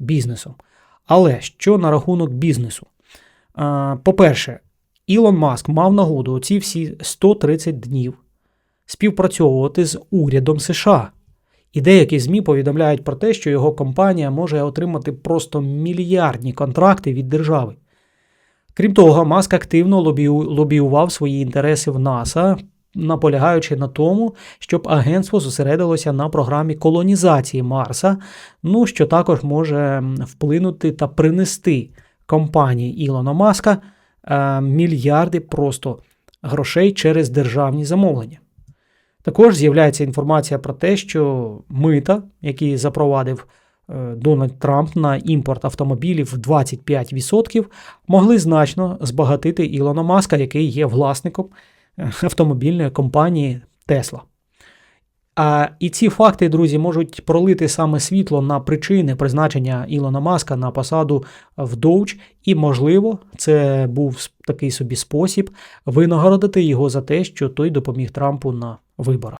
бізнесом. Але що на рахунок бізнесу? По-перше, Ілон Маск мав нагоду оці всі 130 днів співпрацьовувати з урядом США. І деякі ЗМІ повідомляють про те, що його компанія може отримати просто мільярдні контракти від держави. Крім того, Маск активно лобіював свої інтереси в НАСА, наполягаючи на тому, щоб агентство зосередилося на програмі колонізації Марса, ну що також може вплинути та принести компанії Ілона Маска е, мільярди просто грошей через державні замовлення. Також з'являється інформація про те, що мита, які запровадив е, Дональд Трамп на імпорт автомобілів в 25%, могли значно збагатити Ілона Маска, який є власником автомобільної компанії Тесла. А і ці факти, друзі, можуть пролити саме світло на причини призначення Ілона Маска на посаду в Доуч, і, можливо, це був такий собі спосіб винагородити його за те, що той допоміг Трампу на виборах.